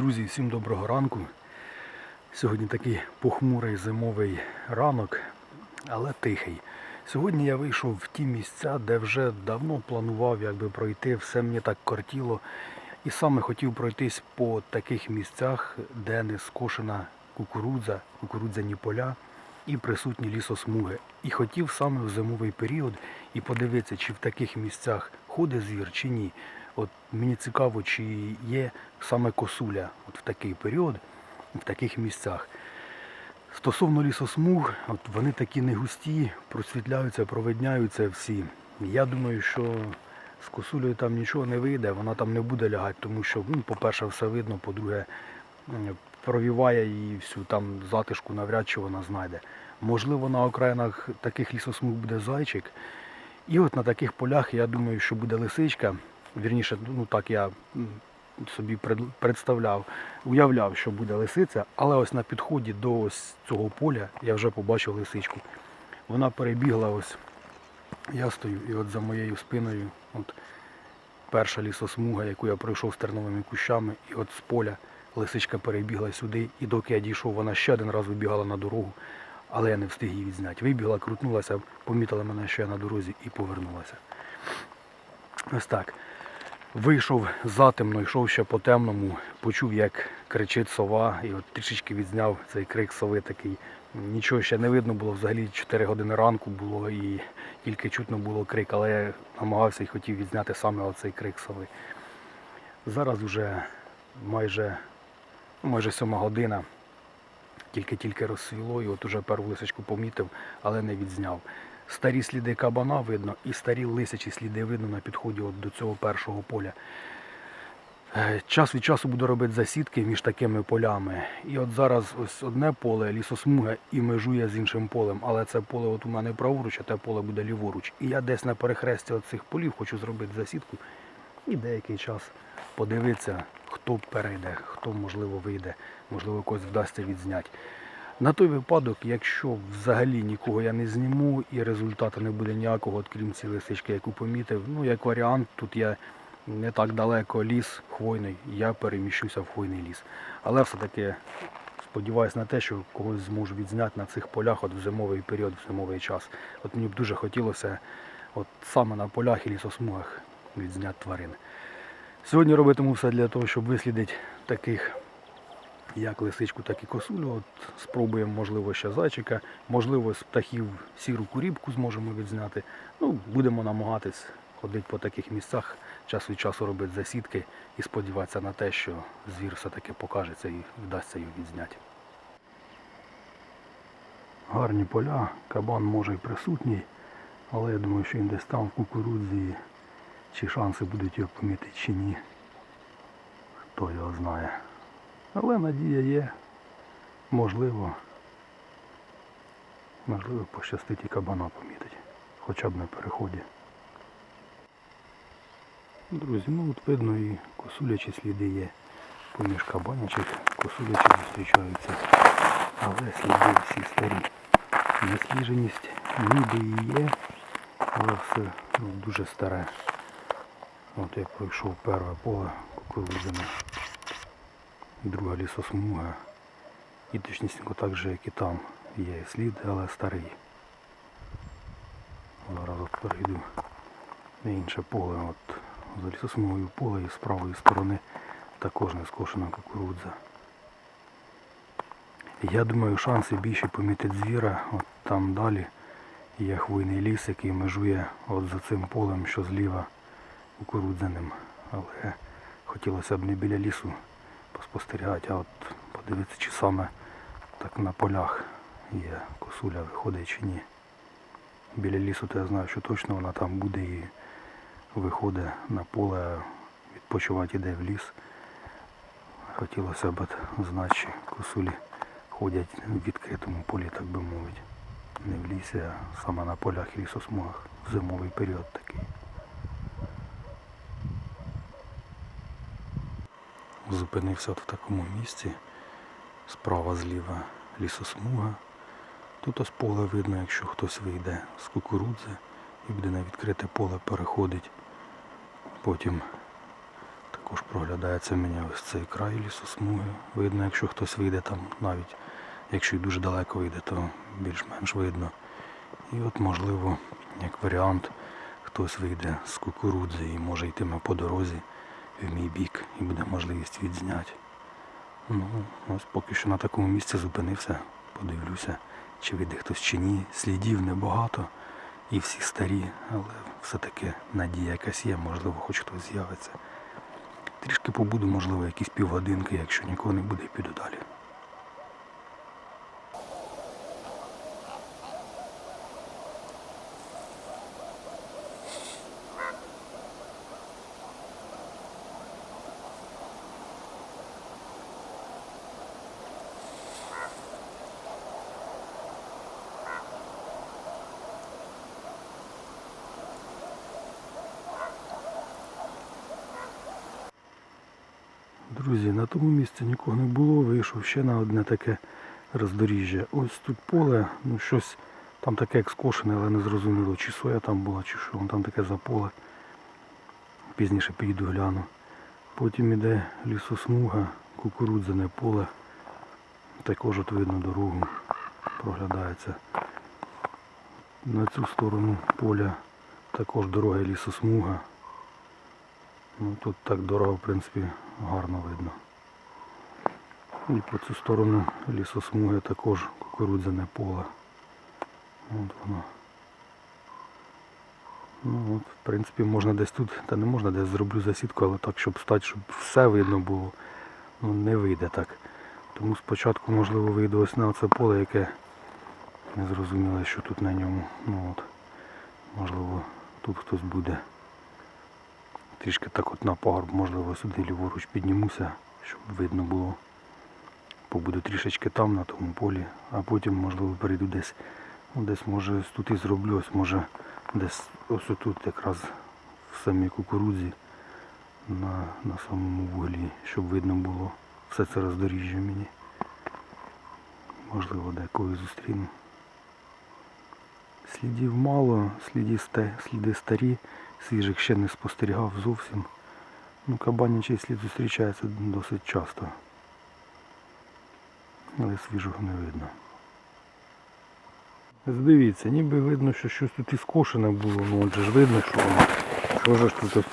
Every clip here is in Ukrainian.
Друзі, всім доброго ранку. Сьогодні такий похмурий зимовий ранок, але тихий. Сьогодні я вийшов в ті місця, де вже давно планував якби пройти, все мені так кортіло. І саме хотів пройтись по таких місцях, де не скошена кукурудза, кукурудзяні поля і присутні лісосмуги. І хотів саме в зимовий період і подивитися, чи в таких місцях ходить звір, чи ні. От мені цікаво, чи є саме косуля от в такий період, в таких місцях. Стосовно лісосмуг, от вони такі не густі, просвітляються, провидняються всі. Я думаю, що з косулею там нічого не вийде, вона там не буде лягати, тому що, ну, по-перше, все видно, по-друге, провіває її всю там затишку, навряд чи вона знайде. Можливо, на окраїнах таких лісосмуг буде зайчик. І от на таких полях я думаю, що буде лисичка. Вірніше, ну так я собі представляв, уявляв, що буде лисиця, але ось на підході до ось цього поля я вже побачив лисичку. Вона перебігла ось. Я стою, і от за моєю спиною, от перша лісосмуга, яку я пройшов з терновими кущами, і от з поля лисичка перебігла сюди, і доки я дійшов, вона ще один раз вибігала на дорогу, але я не встиг її відзняти. Вибігла, крутнулася, помітила мене, що я на дорозі, і повернулася. Ось так. Вийшов затемно, йшов ще по темному, почув, як кричить сова, і от трішечки відзняв цей крик сови такий. Нічого ще не видно було, взагалі 4 години ранку було і тільки чутно було крик, але я намагався і хотів відзняти саме оцей крик сови. Зараз вже майже, ну, майже сьома година, тільки-тільки розсвіло, і от уже першу лисичку помітив, але не відзняв. Старі сліди кабана видно і старі лисячі сліди видно на підході от до цього першого поля. Е, Час від часу буду робити засідки між такими полями. І от зараз ось одне поле, лісосмуга, і межує з іншим полем. Але це поле от у мене праворуч, а те поле буде ліворуч. І я десь на перехресті цих полів хочу зробити засідку і деякий час подивитися, хто перейде, хто можливо вийде, можливо, когось вдасться відзняти. На той випадок, якщо взагалі нікого я не зніму і результату не буде ніякого, крім цієї лисички, яку помітив, ну як варіант, тут я не так далеко ліс хвойний, я переміщуся в хвойний ліс. Але все-таки сподіваюся на те, що когось зможу відзняти на цих полях от в зимовий період, в зимовий час. От мені б дуже хотілося от саме на полях і лісосмугах відзняти тварин. Сьогодні робитиму все для того, щоб вислідити таких як лисичку, так і косулю. От спробуємо, можливо, ще зайчика, можливо, з птахів сіру курібку зможемо відзняти. Ну, будемо намагатись ходити по таких місцях, час від часу робити засідки і сподіватися на те, що звір все-таки покажеться і вдасться його відзняти. Гарні поля, кабан може і присутній, але я думаю, що він десь там в кукурудзі, чи шанси будуть його помітити, чи ні. Хто його знає. Але надія є. Можливо. Можливо, пощастить і кабана помітить. Хоча б на переході. Друзі, ну от видно і косулячі сліди є. Поміж кабанячих косулячі зустрічаються. Але сліди всі старі. Насліженість ніби і є, але все ну, дуже старе. От я пройшов перше поле кукурудзяне друга лісосмуга. І точнісінько так же, як і там є слід, але старий. Зараз от перейду на інше поле. От за лісосмугою поле і з правої сторони також не скошена кукурудза. Я думаю, шанси більші помітити звіра. От там далі є хвойний ліс, який межує от за цим полем, що зліва кукурудзяним. Але хотілося б не біля лісу поспостерігати, а от подивитися, чи саме так на полях є косуля виходить чи ні. Біля лісу то я знаю, що точно вона там буде і виходить на поле, відпочивати йде в ліс. Хотілося б знати, чи косулі ходять в відкритому полі, так би мовити. Не в лісі, а саме на полях лісосмугах. В зимовий період такий. Зупинився от в такому місці. Справа зліва лісосмуга. Тут ось поле видно, якщо хтось вийде з кукурудзи і буде на відкрите поле переходить. Потім також проглядається мені ось цей край лісосмуги. Видно, якщо хтось вийде там, навіть якщо і дуже далеко вийде, то більш-менш видно. І от можливо, як варіант, хтось вийде з кукурудзи і може йтиме по дорозі в мій бік і буде можливість відзняти. Ну, ось поки що на такому місці зупинився, подивлюся, чи вийде хтось чи ні. Слідів небагато і всі старі, але все-таки надія якась є, можливо, хоч хтось з'явиться. Трішки побуду, можливо, якісь півгодинки, якщо нікого не буде, піду далі. Друзі, на тому місці нікого не було, вийшов ще на одне таке роздоріжжя. Ось тут поле, ну щось там таке як скошене, але не зрозуміло, чи соя там була, чи що, там таке за поле. Пізніше піду гляну. Потім іде лісосмуга, кукурудзяне поле. Також от видно дорогу, проглядається. На цю сторону поля також дорога лісосмуга. Ну тут так дорого, в принципі, гарно видно. І по цю сторону лісосмуги також кукурудзяне поле. От воно. Ну от, в принципі, можна десь тут, та не можна десь зроблю засідку, але так, щоб стати, щоб все видно було, ну не вийде так. Тому спочатку, можливо, вийду ось на це поле, яке не зрозуміло, що тут на ньому. Ну от, можливо, тут хтось буде. Трішки так от на пагорб, можливо, сюди ліворуч піднімуся, щоб видно було. Побуду трішечки там, на тому полі, а потім, можливо, перейду десь. Ну, десь може тут і зроблю, ось може десь ось тут якраз в самій кукурудзі на, на самому вуглі, щоб видно було все це роздоріжжя мені. Можливо, декого зустріну. Слідів мало, сліді, сліди старі, свіжих ще не спостерігав зовсім. Ну, кабанячий слід зустрічається досить часто. Але свіжого не видно. Дивіться, ніби видно, що щось тут і скошене було, ну отже ж видно, що воно. Що ж тут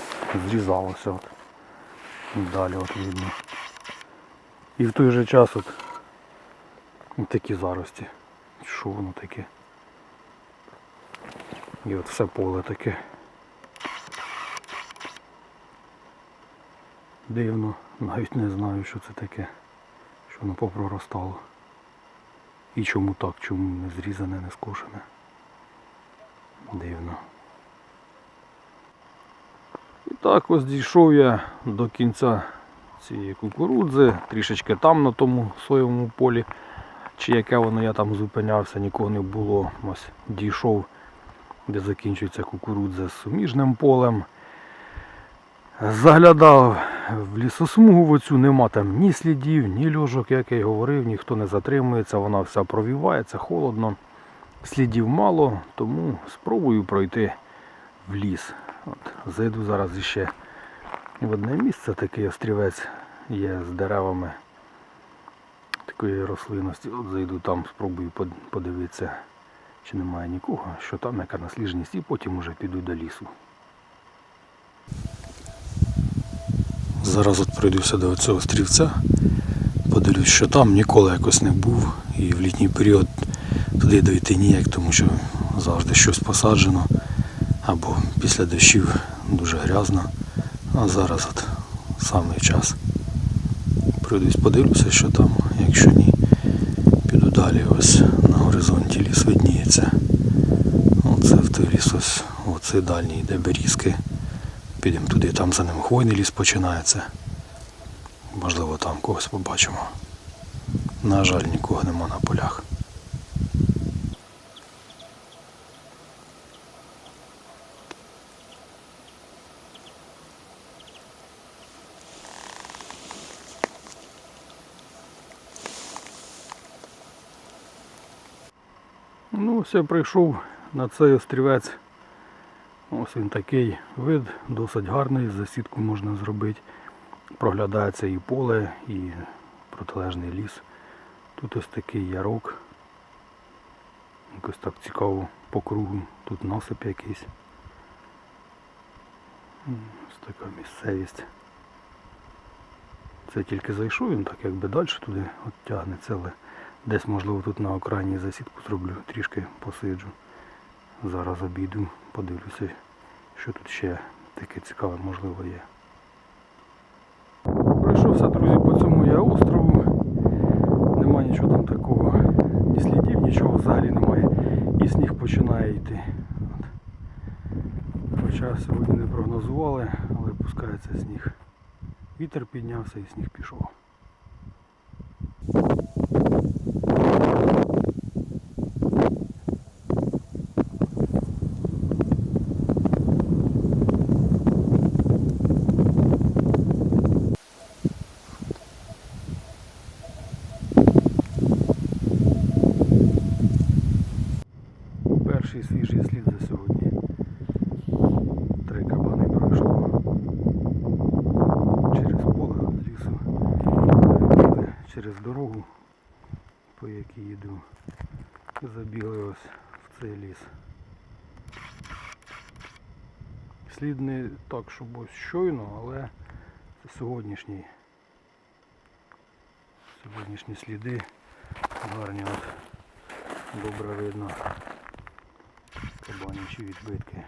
зрізалося. От. Далі от видно. І в той же час от такі зарості. Що воно таке? І от все поле таке. Дивно, навіть не знаю, що це таке, що воно попроростало. І чому так, чому не зрізане, не скошене. Дивно. І так ось дійшов я до кінця цієї кукурудзи, трішечки там на тому соєвому полі, чи яке воно я там зупинявся, нікого не було. Ось дійшов, де закінчується кукурудза з суміжним полем. Заглядав в лісосмугу оцю, нема там ні слідів, ні льожок, як я й говорив, ніхто не затримується, вона вся провівається, холодно. Слідів мало, тому спробую пройти в ліс. От, зайду зараз іще в одне місце, такий острівець є з деревами такої рослинності. От зайду там, спробую подивитися, чи немає нікого, що там, яка насліжність, і потім уже піду до лісу. Зараз от пройдуся до цього острівця, подивлюсь, що там ніколи якось не був. І в літній період туди дойти ніяк, тому що завжди щось посаджено. Або після дощів дуже грязно. А зараз от самий час. Пройдусь, подивлюся, що там, якщо ні, піду далі ось на горизонті ліс видніється. Оце в той ліс ось, оцей дальній, де берізки. Підемо туди, там за ним хвойний ліс починається. Можливо, там когось побачимо. На жаль, нікого нема на полях. Ну, я прийшов на цей острівець. Ось він такий вид, досить гарний, засідку можна зробити. проглядається і поле, і протилежний ліс. Тут ось такий ярок. Якось так цікаво по кругу. Тут насип якийсь. Ось така місцевість. Це тільки зайшов, він так якби далі туди от тягнеться, але десь можливо тут на окраїні засідку зроблю, трішки посиджу. Зараз обійду, подивлюся, що тут ще таке цікаве можливо є. Пройшовся, друзі, по цьому я острову. Нема нічого там такого, ні слідів, нічого взагалі немає. І сніг починає йти. Хоча сьогодні не прогнозували, але пускається сніг. Вітер піднявся і сніг пішов. Перший свіжий слід за сьогодні. Три кабани пройшло через поле від лісу. Перебігли через дорогу, по якій йду. Забігли ось в цей ліс. Слід не так, щоб ось щойно, але це сьогоднішній. Сьогоднішні сліди гарні от добре видно кабанячі відбитки.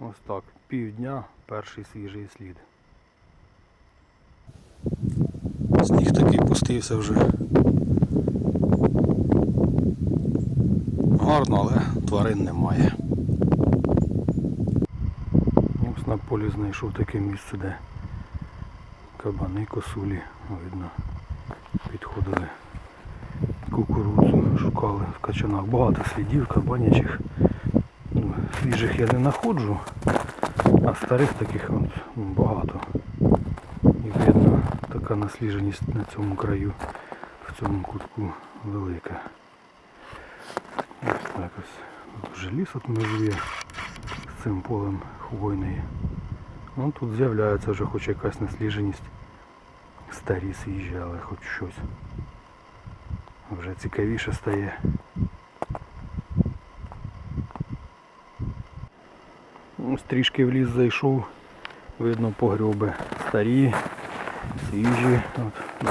Ось так, півдня перший свіжий слід. Сніг такий пустився вже. Гарно, але тварин немає. Ось на полі знайшов таке місце, де кабани, косулі, видно, підходили кукурудзу, шукали в качанах. Багато слідів, кабанячих. Ну, свіжих я не знаходжу, а старих таких багато. Така наслідженість на цьому краю, в цьому кутку велика. Ось так ось. Вже ліс от межує з цим полем хвойний. Ну тут з'являється вже хоч якась наслідженість. Старі свіжі, але хоч щось. Вже цікавіше стає. Ось трішки в ліс зайшов, видно погреби старі, свіжі, от, ну,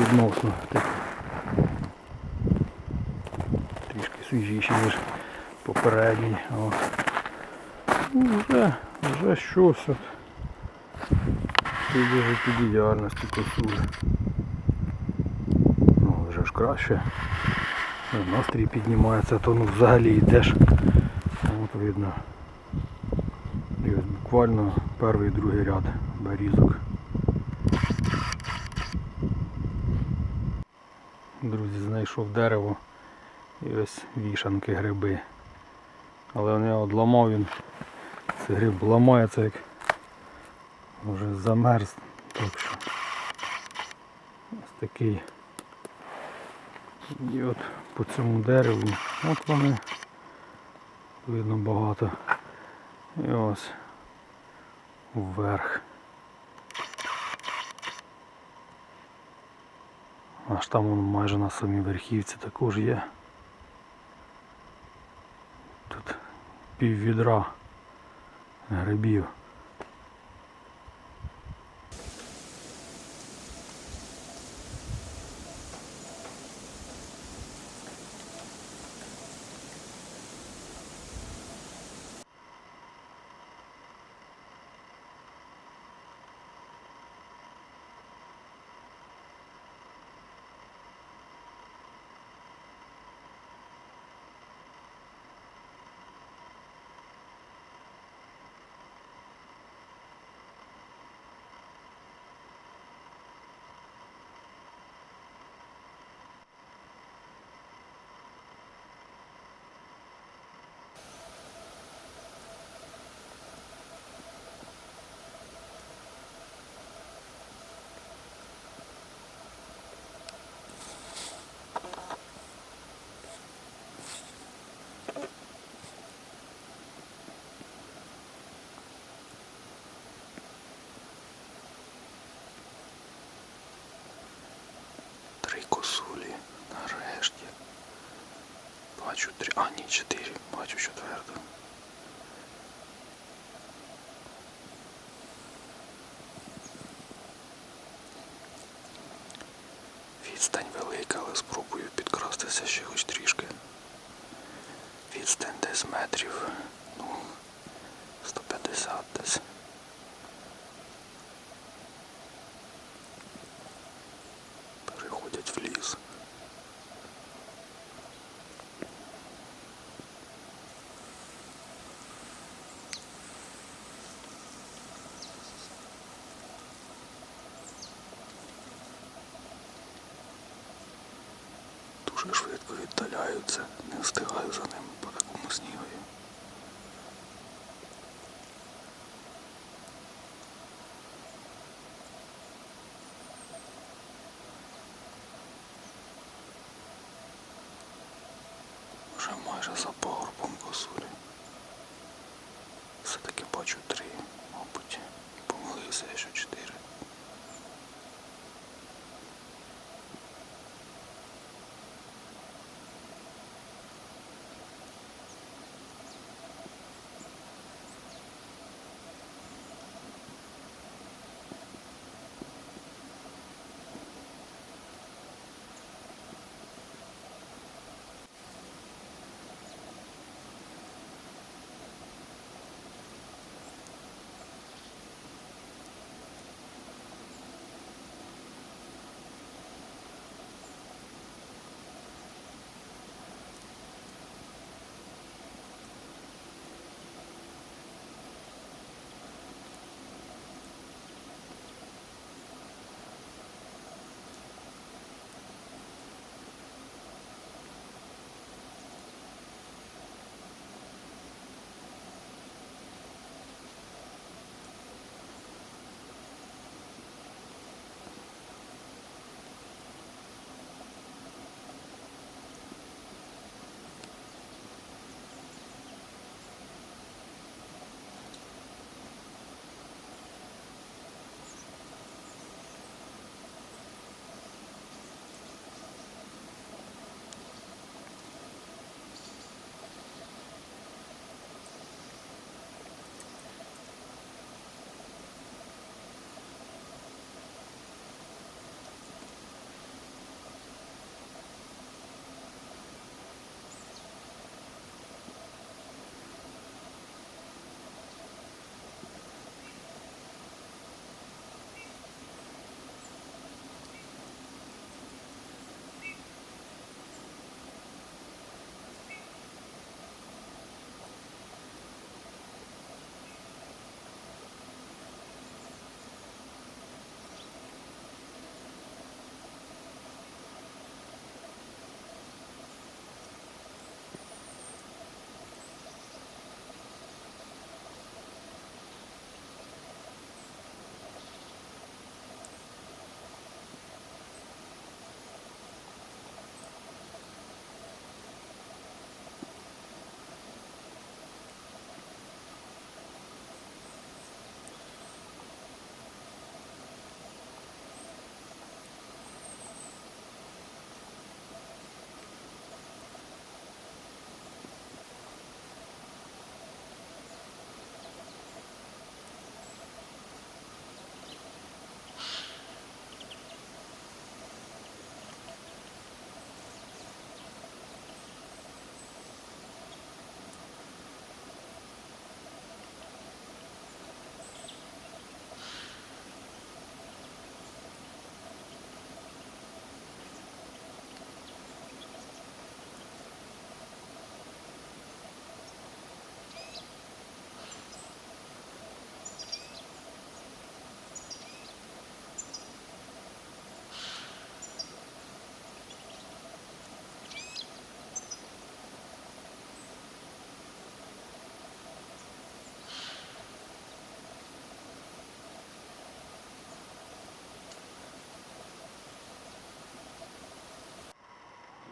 відносно такі. Трішки свіжіші, ніж попередні. От. Ну, вже, вже щось. От. Тут під діяльності косули. Ну, вже ж краще. Настрій піднімається, то ну взагалі йдеш. От видно. І ось буквально перший і другий ряд берізок. Друзі, знайшов дерево і ось вішанки гриби. Але я одламав він. Цей гриб ламається як вже замерз. Так що ось такий. І от по цьому дереву. От вони. Видно багато. І ось вверх. Аж там воно майже на самій верхівці також є. Тут пів відра грибів. Косулі. Нарешті. Бачу три. А, ні, чотири. Бачу четверту. Відстань велика, але спробую підкрастися ще хоч трішки. Відстань десь метрів, ну, 150 десь. Переходять в ліс. Дуже швидко віддаляються, не встигаю за ним по такому снігові.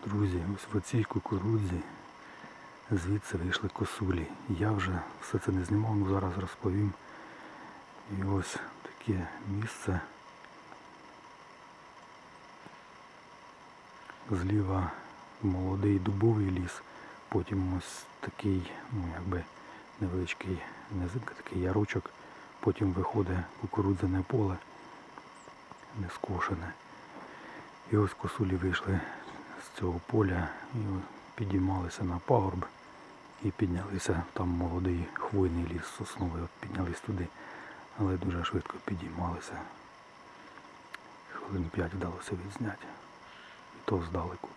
Друзі, ось в оцій кукурудзі звідси вийшли косулі. Я вже все це не знімав, але зараз розповім. І ось таке місце. Зліва молодий дубовий ліс, потім ось такий, ну якби невеличкий низинка, такий ярочок, потім виходить кукурудзяне поле, не скошене. І ось косулі вийшли з цього поля і підіймалися на пагорб і піднялися. Там молодий хвойний ліс сосновий, от піднялись туди, але дуже швидко підіймалися. Хвилин п'ять вдалося відзняти. І то здалеку.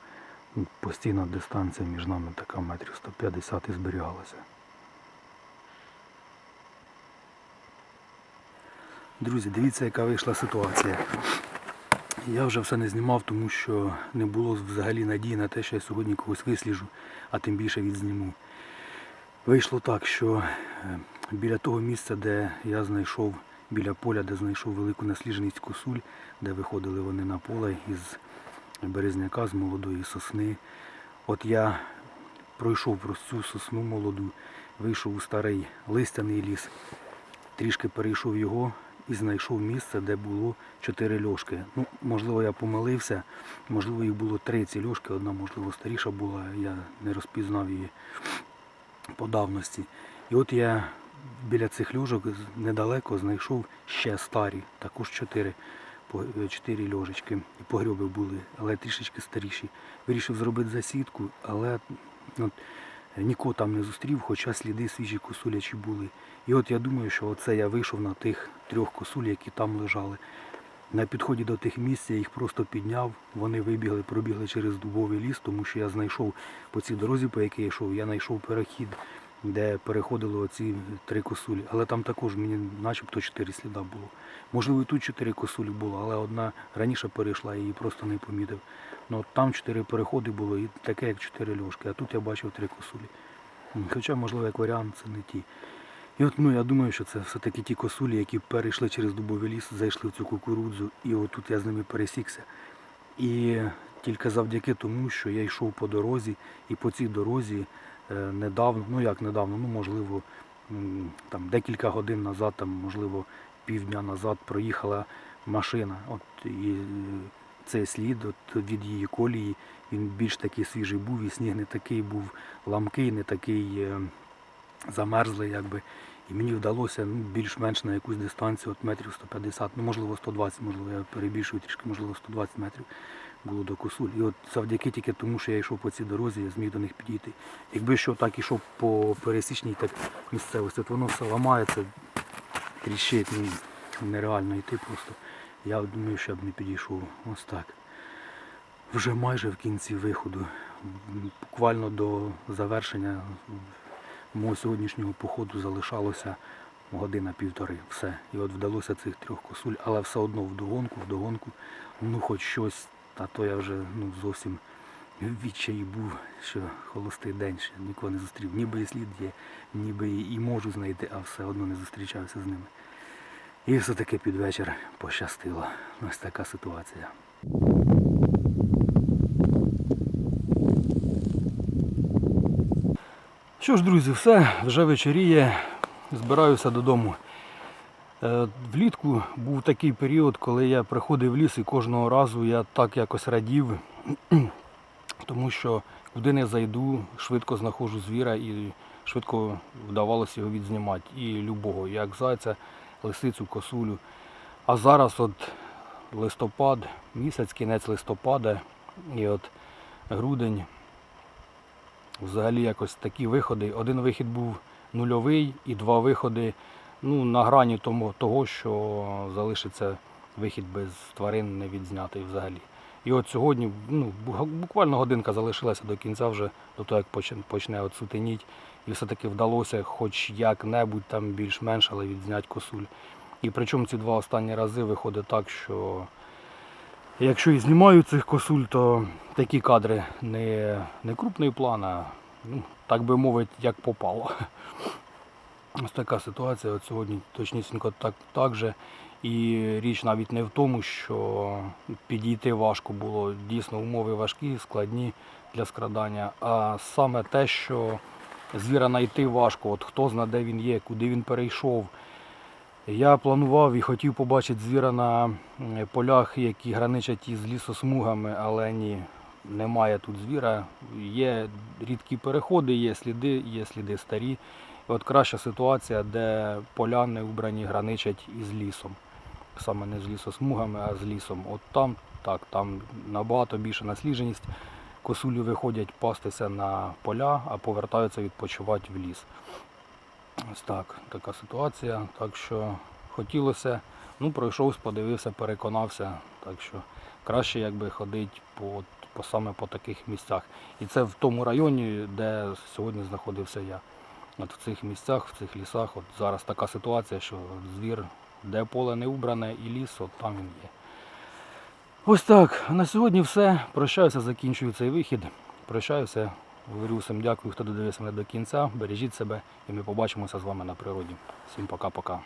Постійна дистанція між нами така метрів 150 і зберігалася. Друзі, дивіться, яка вийшла ситуація. Я вже все не знімав, тому що не було взагалі надії на те, що я сьогодні когось висліжу, а тим більше відзніму. Вийшло так, що е, біля того місця, де я знайшов, біля поля, де знайшов велику наслідженість косуль, де виходили вони на поле із березняка, з молодої сосни. От я пройшов про цю сосну молоду, вийшов у старий листяний ліс, трішки перейшов його і знайшов місце, де було чотири льошки. Ну, можливо, я помилився, можливо, їх було три ці льошки, одна, можливо, старіша була, я не розпізнав її по давності. І от я біля цих льожок недалеко знайшов ще старі, також чотири, по- е, чотири льожечки. І погріби були, але трішечки старіші. Вирішив зробити засідку, але е, нікого там не зустрів, хоча сліди свіжі косулячі були. І от я думаю, що оце я вийшов на тих трьох косуль, які там лежали. На підході до тих місць я їх просто підняв, вони вибігли, пробігли через дубовий ліс, тому що я знайшов по цій дорозі, по якій я йшов, я знайшов перехід, де переходили оці три косулі. Але там також мені начебто чотири сліда було. Можливо, і тут чотири косулі було, але одна раніше перейшла, я її просто не помітив. Ну там чотири переходи було і таке, як чотири льошки, а тут я бачив три косулі. Хоча, можливо, як варіант, це не ті. І от ну, я думаю, що це все-таки ті косулі, які перейшли через дубовий ліс, зайшли в цю кукурудзу, і отут я з ними пересікся. І тільки завдяки тому, що я йшов по дорозі, і по цій дорозі е, недавно, ну як недавно, ну можливо, там декілька годин назад, там, можливо, півдня назад проїхала машина. От і цей слід от від її колії, він більш такий свіжий був, і сніг не такий був ламкий, не такий е, замерзлий, якби. І мені вдалося ну, більш-менш на якусь дистанцію, от метрів 150, ну можливо 120, можливо, я перебільшую трішки, можливо 120 метрів було до косуль. І от завдяки тільки тому, що я йшов по цій дорозі, я зміг до них підійти. Якби що так ішов по пересічній так місцевості, от воно все ламається, тріщить, ну, нереально йти просто. Я думаю, що б не підійшов. Ось так. Вже майже в кінці виходу, буквально до завершення мого сьогоднішнього походу залишалося година-півтори. Все. І от вдалося цих трьох косуль, але все одно вдогонку, вдогонку, ну хоч щось, та то я вже ну, зовсім відчаї був, що холостий день ще нікого не зустрів. Ніби і слід є, ніби і можу знайти, а все одно не зустрічався з ними. І все-таки під вечір пощастило. Ось така ситуація. Що ж, друзі, все, вже вечоріє, збираюся додому. Е, Влітку був такий період, коли я приходив в ліс і кожного разу я так якось радів, тому що куди не зайду, швидко знаходжу звіра і швидко вдавалося його відзнімати. І любого, як зайця, лисицю, косулю. А зараз от листопад, місяць, кінець листопада і от грудень. Взагалі якось такі виходи. Один вихід був нульовий і два виходи ну, на грані тому, того, що залишиться вихід без тварин не відзнятий взагалі. І от сьогодні ну, буквально годинка залишилася до кінця вже, до того, як почне, от сутеніть. І все-таки вдалося хоч як-небудь там більш-менш, але відзняти косуль. І причому ці два останні рази виходить так, що Якщо і знімаю цих косуль, то такі кадри не, не крупний план, а ну, так би мовити, як попало. Ось така ситуація. От сьогодні точнісінько так, так же. І річ навіть не в тому, що підійти важко було. Дійсно, умови важкі, складні для скрадання, а саме те, що звіра знайти важко. От хто знає, де він є, куди він перейшов. Я планував і хотів побачити звіра на полях, які граничать із лісосмугами, але ні. немає тут звіра. Є рідкі переходи, є сліди, є сліди старі. От краща ситуація, де поля не убрані, граничать із лісом. Саме не з лісосмугами, а з лісом. От там, так, там набагато більша наслідженість. Косулі виходять пастися на поля, а повертаються відпочивати в ліс. Ось так, така ситуація. Так що хотілося, ну пройшовся, подивився, переконався. Так що краще якби ходити по, по саме по таких місцях. І це в тому районі, де сьогодні знаходився я. От в цих місцях, в цих лісах, от зараз така ситуація, що звір, де поле не убране і ліс, от там він є. Ось так. На сьогодні все. Прощаюся, закінчую цей вихід. Прощаюся. Говорю всім дякую, хто додивився мене до кінця. Бережіть себе і ми побачимося з вами на природі. Всім пока-пока.